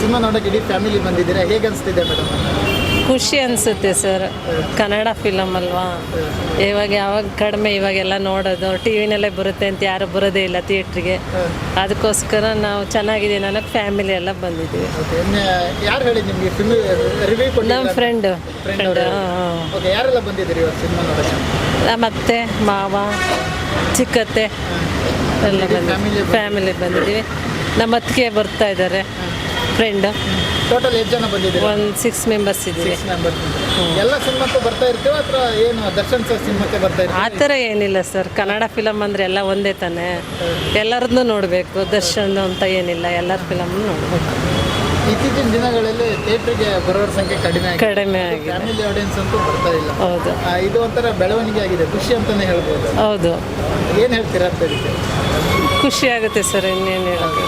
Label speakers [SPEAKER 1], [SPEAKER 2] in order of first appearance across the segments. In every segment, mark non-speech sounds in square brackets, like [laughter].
[SPEAKER 1] Cinema ನೋಡಕ್ಕೆ ಇಡೀ family ಬಂದಿದ್ದೀರಾ? ಹೇಗೆ ಅನಿಸ್ತಿದೆ ಮೇಡಮ್?
[SPEAKER 2] ಖುಷಿ ಅನಿಸುತ್ತೆ ಸರ್. ಕನ್ನಡ ಫಿಲಮ್ ಅಲ್ವಾ? ಇವಾಗ ಯಾವಾಗ ಕಡಿಮೆ ಇವಾಗೆಲ್ಲ ನೋಡೋದು. ಟಿ ವಿನಲ್ಲೇ ಬರುತ್ತೆ ಅಂತ ಯಾರು ಬರೋದೇ ಇಲ್ಲ ಥಿಯೇಟ್ರಿಗೆ ಅದಕ್ಕೋಸ್ಕರ ನಾವು ಚೆನ್ನಾಗಿದೆ ನನಗೆ ಫ್ಯಾಮಿಲಿ ಎಲ್ಲ ಬಂದಿದ್ದೀವಿ.
[SPEAKER 1] ಯಾರು ಹೇಳಿ ನಿಮಗೆ ಫಿಲ್ಮ್ ರಿವ್ಯೂ ಕೊಡಿ
[SPEAKER 2] ನಮ್ಮ ಫ್ರೆಂಡು ಫ್ರೆಂಡ್
[SPEAKER 1] ಯಾರೆಲ್ಲ ಬಂದಿದ್ದೀರಿ ಸಿನಿಮಾ
[SPEAKER 2] ನಮ್ಮ ಅತ್ತೆ ಮಾವ ಚಿಕ್ಕತ್ತೆ. ಎಲ್ಲ ಬಂದಿದ್ದೀವಿ. ಫ್ಯಾಮಿಲಿ ಬಂದಿದ್ದೀವಿ. ನಮ್ಮ ಅತ್ತಿಗೆ ಬರ್ತಾ ಇದ್ದಾರೆ ಫ್ರೆಂಡ್
[SPEAKER 1] ಟೋಟಲ್ ಎಷ್ಟು ಜನ ಬಂದಿದ್ದಾರೆ?
[SPEAKER 2] ಒಂದು ಸಿಕ್ಸ್ ಮೆಂಬರ್ಸ್ ಇದ್ದೀವಿ.
[SPEAKER 1] ಎಲ್ಲ ಸಿನಿಮಾಕ್ಕೂ ಬರ್ತಾ ಇರ್ತೀವಿ ಅಥವಾ ಏನು ದರ್ಶನ್ ಸರ್ ಸಿನಿಮಾಕ್ಕೆ ಬರ್ತಾ
[SPEAKER 2] ಆ
[SPEAKER 1] ಇರ್ತೀವಿ
[SPEAKER 2] ಥರ ಏನಿಲ್ಲ ಸರ್ ಕನ್ನಡ ಫಿಲಮ್ ಅಂದರೆ ಎಲ್ಲ ಒಂದೇ ತಾನೇ. ಎಲ್ಲರದ್ದು ನೋಡಬೇಕು. ದರ್ಶನ್ ಅಂತ ಏನಿಲ್ಲ. ಎಲ್ಲರ ಫಿಲಮ್ ನೋಡಬೇಕು.
[SPEAKER 1] ಇತ್ತೀಚಿನ ದಿನಗಳಲ್ಲಿ ಥಿಯೇಟ್ರಿಗೆ ಬರೋರ ಸಂಖ್ಯೆ ಕಡಿಮೆ
[SPEAKER 2] ಕಡಿಮೆ ಆಗಿದೆ.
[SPEAKER 1] ಫ್ಯಾಮಿಲಿ ಆಡಿಯನ್ಸ್ ಅಂತೂ ಬರ್ತಾ ಇಲ್ಲ.
[SPEAKER 2] ಹೌದು.
[SPEAKER 1] ಆ, ಇದು ಒಂಥರ ಬೆಳವಣಿಗೆ ಆಗಿದೆ. ಖುಷಿ ಅಂತಾನೆ ಹೇಳ್ಬೋದು.
[SPEAKER 2] ಹೌದು.
[SPEAKER 1] ಏನು ಹೇಳ್ತೀರಾ ಅಂತ ಇದಕ್ಕೆ
[SPEAKER 2] ಖುಷಿ ಆಗುತ್ತೆ ಸರ್ ಇನ್ನೇನು ಹೇಳೋದು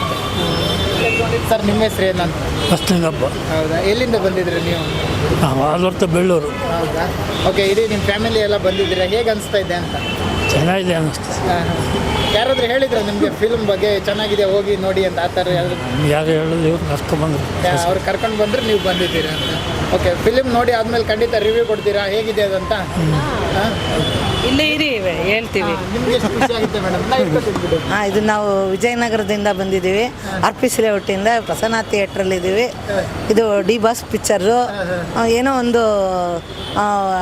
[SPEAKER 1] ಸರ್ ನಿಮ್ಮ ಹೆಸರು ಏನಂತ
[SPEAKER 3] ಬಸ್ಲಿಂಗಪ್ಪ
[SPEAKER 1] ಹೌದಾ? ಎಲ್ಲಿಂದ ಬಂದಿದ್ರಿ ನೀವು?
[SPEAKER 3] ನಾವು ಆಲ್ವರ್ತ ಬೆಳ್ಳೂರು.
[SPEAKER 1] ಹೌದಾ? ಓಕೆ ಇಡೀ ನಿಮ್ಮ ಫ್ಯಾಮಿಲಿ ಎಲ್ಲ ಬಂದಿದ್ದೀರಾ? ಹೇಗೆ ಅನಿಸ್ತಾ ಇದೆ ಅಂತ?
[SPEAKER 3] ಚೆನ್ನಾಗಿದೆ ಅನಿಸ್ತು.
[SPEAKER 1] ಹಾ, ಹಾ. ಯಾರಾದ್ರೂ ಹೇಳಿದ್ರ ನಿಮಗೆ ಫಿಲ್ಮ್ ಬಗ್ಗೆ? ಚೆನ್ನಾಗಿದೆ ಹೋಗಿ ನೋಡಿ ಅಂತ ಆ ಥರ ಯಾರು
[SPEAKER 3] ಯಾರು ಹೇಳೋದು ಇವ್ರು ಕರ್ಕೊಂಡ್ಬಂದ್ರು
[SPEAKER 1] ಅವ್ರು ಕರ್ಕೊಂಡು ಬಂದ್ರೆ ನೀವು ಬಂದಿದ್ದೀರಾ ಅಂತ. ಓಕೆ ಫಿಲಿಮ್ ನೋಡಿ ಆದ್ಮೇಲೆ ಖಂಡಿತ ರಿವ್ಯೂ ಕೊಡ್ತೀರಾ? ಹೇಗಿದೆ ಅದಂತ? ಹಾಂ.
[SPEAKER 2] ಇಲ್ಲೇ ಇರಿ ಇವೆ, ಹೇಳ್ತೀವಿ
[SPEAKER 1] ನಿಮ್ಗೆ ಎಷ್ಟು ಖುಷಿ ಆಗುತ್ತೆ ಮೇಡಮ್ ನಾ
[SPEAKER 4] ಹಾಂ ಇದು ನಾವು ವಿಜಯನಗರದಿಂದ ಬಂದಿದ್ದೀವಿ. ಆರ್ ಪಿ ಸಿ ಲೇಔಟಿಂದ ಪ್ರಸನ್ನ ಥಿಯೇಟ್ರಲ್ಲಿದ್ದೀವಿ. ಇದು ಡಿ ಬಾಸ್ ಪಿಕ್ಚರು ಏನೋ ಒಂದು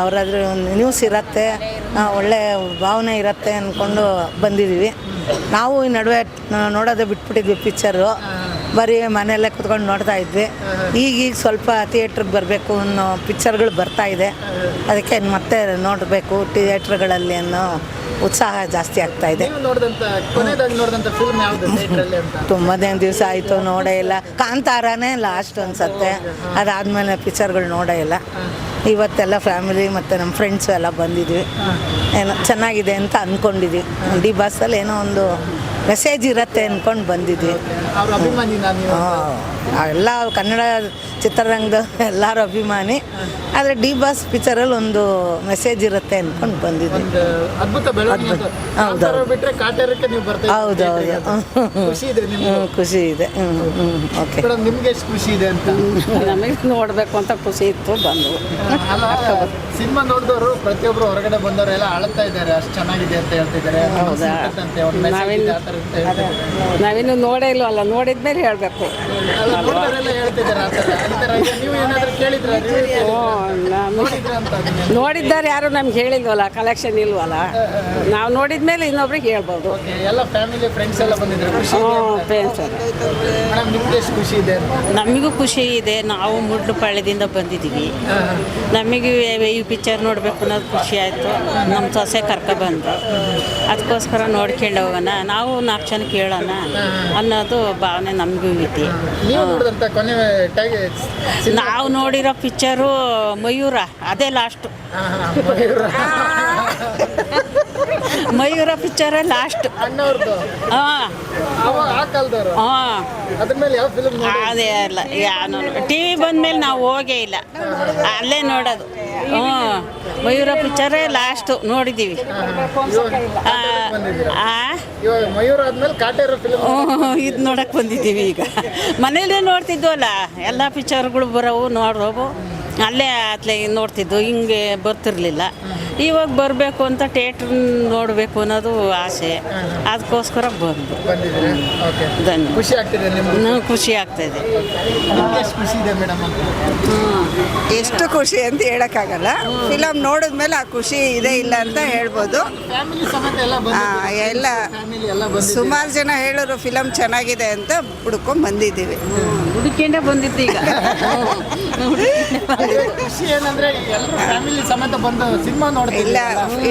[SPEAKER 4] ಅವರಾದ್ರೆ ನ್ಯೂಸ್ ಇರತ್ತೆ. ಆ, ಒಳ್ಳೆ ಭಾವನೆ ಇರತ್ತೆ ಅಂದ್ಕೊಂಡು ಬಂದಿದ್ದೀವಿ. ನಾವು ಈ ನಡುವೆ ನೋಡೋದೇ ಬಿಟ್ಬಿಟ್ಟಿದ್ವಿ ಪಿಕ್ಚರು. ಬರೀ ಮನೆಯಲ್ಲೇ ಕುತ್ಕೊಂಡು ನೋಡ್ತಾ ಇದ್ವಿ. ಈಗೀಗ ಸ್ವಲ್ಪ ಥಿಯೇಟ್ರಿಗೆ ಬರಬೇಕು ಅನ್ನೋ ಪಿಕ್ಚರ್ಗಳು ಬರ್ತಾ ಇದೆ. ಅದಕ್ಕೆ ಮತ್ತೆ ನೋಡಬೇಕು ಥಿಯೇಟ್ರ್ಗಳಲ್ಲಿ ಅನ್ನೋ ಉತ್ಸಾಹ ಜಾಸ್ತಿ ಆಗ್ತಾ ಇದೆ. ತುಂಬ ದಿವಸ ಆಯಿತು ನೋಡೇ ಇಲ್ಲ. ಕಾಂತಾರನೇ ಲಾಸ್ಟ್ ಅನ್ಸತ್ತೆ ಅದಾದಮೇಲೆ ಪಿಕ್ಚರ್ಗಳು ನೋಡೇ ಇಲ್ಲ. ಇವತ್ತೆಲ್ಲ ಫ್ಯಾಮಿಲಿ ಮತ್ತು ನಮ್ಮ ಫ್ರೆಂಡ್ಸು ಎಲ್ಲ ಬಂದಿದ್ವಿ. ಏನೋ ಚೆನ್ನಾಗಿದೆ ಅಂತ ಅಂದ್ಕೊಂಡಿದ್ವಿ ಡಿ ಬಸ್ಸಲ್ಲಿ ಏನೋ ಒಂದು ಮೆಸೇಜ್ ಇರತ್ತೆ ಅಂದ್ಕೊಂಡು ಬಂದಿದ್ವಿ.
[SPEAKER 1] ಅವ್ರ ಅಭಿಮಾನಿ ನಾನು
[SPEAKER 4] ಎಲ್ಲ ಕನ್ನಡ ಚಿತ್ರರಂಗದ ಎಲ್ಲರ ಅಭಿಮಾನಿ. ಆದರೆ ಡಿ ಬಾಸ್ ಪಿಕ್ಚರಲ್ಲಿ ಒಂದು ಮೆಸೇಜ್ ಇರುತ್ತೆ ಅಂದ್ಕೊಂಡು
[SPEAKER 1] ಬಂದಿದ್ದೆ ಅದ್ಭುತ ಬೆಳವಣಿಗೆ ಅಂತ.
[SPEAKER 4] ಹೌದು,
[SPEAKER 1] ಕಾಂತಾರ ಬಿಟ್ರೆ ಕಾಟೇರಕ್ಕೆ ನೀವು ಬರ್ತಾ ಇದ್ದೀರಿ?
[SPEAKER 4] ಹೌದು ಹೌದು.
[SPEAKER 1] ಖುಷಿ ಇದೆ ನಿಮ್ಗೆ?
[SPEAKER 4] ಖುಷಿ ಇದೆ. ಹ್ಞೂ ಓಕೆ.
[SPEAKER 1] ನಿಮ್ಗೆ ಎಷ್ಟು ಖುಷಿ ಇದೆ ಅಂತ?
[SPEAKER 5] ನಮಗೆ ನೋಡಬೇಕು ಅಂತ ಖುಷಿ ಇತ್ತು ಬಂದು
[SPEAKER 1] ಅಲ್ಲ ಸಿನಿಮಾ ನೋಡಿದವರು ಪ್ರತಿಯೊಬ್ಬರು ಹೊರಗಡೆ ಬಂದವರು ಎಲ್ಲ ಅಳ್ತಾ ಇದ್ದಾರೆ. ಅಷ್ಟು ಚೆನ್ನಾಗಿದೆ ಅಂತ ಹೇಳ್ತಿದ್ದಾರೆ.
[SPEAKER 5] ನಾವಿನ್ನು ನೋಡೇ ಇಲ್ವಲ್ಲ ಹೇಳಬೇಕು
[SPEAKER 1] ಏನಾದ್ರು ಕೇಳಿದ್ರ ನೋಡಿದ್ರ
[SPEAKER 5] ನೋಡಿದ್ದಾರೆ ಯಾರು ನಮ್ಗೆ ಹೇಳಿಲ್ವಲ್ಲ ಕಲೆಕ್ಷನ್ ಇಲ್ವಲ್ಲ? ನಾವು ನೋಡಿದ್ಮೇಲೆ ಇನ್ನೊಬ್ರಿಗೆ ಹೇಳ್ಬೋದು.
[SPEAKER 1] Okay, ಎಲ್ಲ ಫ್ಯಾಮಿಲಿ ಫ್ರೆಂಡ್ಸ್ ಎಲ್ಲ ಬಂದಿದ್ರು. ಖುಷಿ
[SPEAKER 5] ಹ್ಞೂ ಫ್ರೆಂಡ್ಸ್
[SPEAKER 1] ಮೇಡಮ್ ಖುಷಿ ಇದೆ?
[SPEAKER 6] ನಮಗೂ ಖುಷಿ ಇದೆ. ನಾವು ಮುಡ್ಲುಪಾಳ್ಯದಿಂದ ಬಂದಿದ್ದೀವಿ. ನಮಗೆ ಈ ಪಿಕ್ಚರ್ ನೋಡಬೇಕು ಅನ್ನೋದು ಖುಷಿ ಆಯಿತು. ನಮ್ಮ ಸೊಸೆ ಕರ್ಕೊಬಂದು ಅದಕ್ಕೋಸ್ಕರ ನೋಡ್ಕೊಂಡು ಹೋಗೋಣ. ನಾವು ನಾಲ್ಕು ಜನ ಕೇಳೋಣ ಅನ್ನೋದು ಭಾವನೆ ನಮಗೂ ಐತಿ
[SPEAKER 1] ನೀವು ಕೊನೆ
[SPEAKER 6] ನಾವು ನೋಡಿರೋ ಪಿಕ್ಚರು ಮಯೂರ ಅದೇ ಲಾಸ್ಟು ಮಯೂರ. ಪಿಕ್ಚರೇ ಲಾಸ್ಟ್ ಹಾಂ.
[SPEAKER 1] ಅವ ಆ ಕಾಲದವರು.
[SPEAKER 6] ಹಾಂ.
[SPEAKER 1] ಅದ್ರ ಮೇಲೆ ಯಾವ ಫಿಲ್ಮ್
[SPEAKER 6] ಅದೇ ಅಲ್ಲ ಯಾನು ಟಿ ವಿ ಬಂದಮೇಲೆ ನಾವು ಹೋಗೇ ಇಲ್ಲ. ಅಲ್ಲೇ ನೋಡೋದು. ಹ್ಞೂ. ಮಯೂರ ಪಿಕ್ಚರೇ ಲಾಸ್ಟು ನೋಡಿದ್ದೀವಿ
[SPEAKER 1] ಇವಾಗ ಮಯೂರ್ ಆದ್ಮೇಲೆ ಕಾಟೇರ ಫಿಲ್ಮ್
[SPEAKER 6] ಇದು ನೋಡಕ್ಕೆ ಬಂದಿದ್ದೀವಿ ಈಗ. ಮನೇಲೇ ನೋಡ್ತಿದ್ವಲ್ಲ ಎಲ್ಲ ಪಿಕ್ಚರ್ಗಳು ಬರೋವು ನೋಡೋವು ಅಲ್ಲೇ ಅತ್ಲೆ ನೋಡ್ತಿದ್ವು ಹಿಂಗೆ ಬರ್ತಿರ್ಲಿಲ್ಲ. ಇವಾಗ ಬರಬೇಕು ಅಂತ ಥಿಯೇಟ್ರ್ ನೋಡಬೇಕು ಅನ್ನೋದು ಆಸೆ. ಅದಕ್ಕೋಸ್ಕರ ಬಂದು.
[SPEAKER 1] ಬಂದಿದ್ರೆ ಓಕೆ
[SPEAKER 6] ಧನ್ಯ.
[SPEAKER 1] ಖುಷಿ ಆಗ್ತಿದೆ ನಿಮ್ಗೆ?
[SPEAKER 6] ನಂಗೆ ಖುಷಿ ಆಗ್ತಾಯಿದೆ
[SPEAKER 1] ನಿಮ್ಗೆ ಎಷ್ಟು ಖುಷಿ ಇದೆ ಮೇಡಮ್ ಅಂತ?
[SPEAKER 7] ಎಷ್ಟು ಖುಷಿ ಅಂತ ಹೇಳೋಕ್ಕಾಗಲ್ಲ. ಫಿಲಮ್ ನೋಡಿದ್ಮೇಲೆ ಆ ಖುಷಿ ಇದೆ ಇಲ್ಲ ಅಂತ ಹೇಳ್ಬೋದು.
[SPEAKER 1] ಫ್ಯಾಮಿಲಿ ಸಮೇತ ಎಲ್ಲ
[SPEAKER 7] ಆ, ಎಲ್ಲ
[SPEAKER 1] ಫ್ಯಾಮಿಲಿ ಎಲ್ಲ ಬಂದಿದ್ದೀವಿ
[SPEAKER 7] ಸುಮಾರು ಜನ ಹೇಳೋರು ಫಿಲಮ್ ಚೆನ್ನಾಗಿದೆ ಅಂತ ಹುಡ್ಕೊಂಡ್ ಬಂದಿದ್ದೀವಿ.
[SPEAKER 6] ಹುಡುಕಿಂಡೆ ಬಂದಿದ್ದು ಈಗ [laughs]
[SPEAKER 1] ಖುಷಿ ಏನಂದ್ರೆ ಎಲ್ಲರೂ ಫ್ಯಾಮಿಲಿ ಸಮೇತ ಬಂದು ಸಿನಿಮಾ
[SPEAKER 7] ಇಲ್ಲ
[SPEAKER 1] ನೋಡ್ತಿಲ್ಲ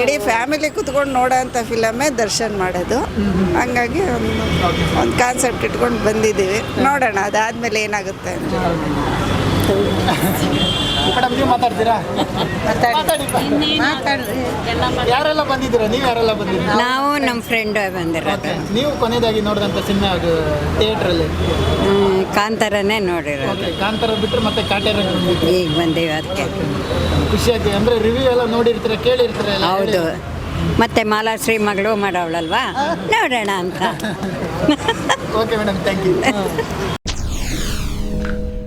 [SPEAKER 7] ಇಡೀ ಫ್ಯಾಮಿಲಿ ಕುತ್ಕೊಂಡು ನೋಡೋ ಅಂತ ಫಿಲಮೇ ದರ್ಶನ್ ಮಾಡೋದು. ಹಂಗಾಗಿ ಒಂದು ಒಂದು ಕಾನ್ಸೆಪ್ಟ್ ಇಟ್ಕೊಂಡು ಬಂದಿದ್ದೀವಿ. ನೋಡೋಣ ಅದಾದ್ಮೇಲೆ ಏನಾಗುತ್ತೆ ಅಂತ.
[SPEAKER 1] ಮೇಡಮ್ ನೀವು ಮಾತಾಡ್ತೀರಾ? ಮಾತಾಡಿ. ಯಾರೆಲ್ಲ ಬಂದಿದ್ದೀರಾ? ನೀವು ಯಾರೆಲ್ಲ ಬಂದಿದ್ದೀರಾ?
[SPEAKER 8] ನಾವು ನಮ್ಮ ಫ್ರೆಂಡ್ ಬಂದಿರೋದು.
[SPEAKER 1] Okay. ನೀವು ಕೊನೆಯದಾಗಿ ನೋಡಿದಂಥ ಸಿನಿಮಾ ಅದು ಥಿಯೇಟರ್
[SPEAKER 8] ಅಲ್ಲಿ ಕಾಂತಾರನೇ ನೋಡಿರೋದು.
[SPEAKER 1] ಕಾಂತಾರ ಬಿಟ್ಟರೆ ಮತ್ತೆ ಕಾಟೇರ
[SPEAKER 8] ಈಗ ಬಂದೀವಿ ಅದಕ್ಕೆ.
[SPEAKER 1] ಖುಷಿಯಾಗಿ ಅಂದ್ರೆ ರಿವ್ಯೂ ಎಲ್ಲ ನೋಡಿರ್ತೀರ ಕೇಳಿರ್ತೀರ
[SPEAKER 8] ಹೌದು. ಮತ್ತೆ ಮಾಲಾಶ್ರೀ ಮಗಳು ಮಾಡೋವಳಲ್ವಾ? ನೋಡೋಣ ಅಂತ.
[SPEAKER 1] Okay madam thank you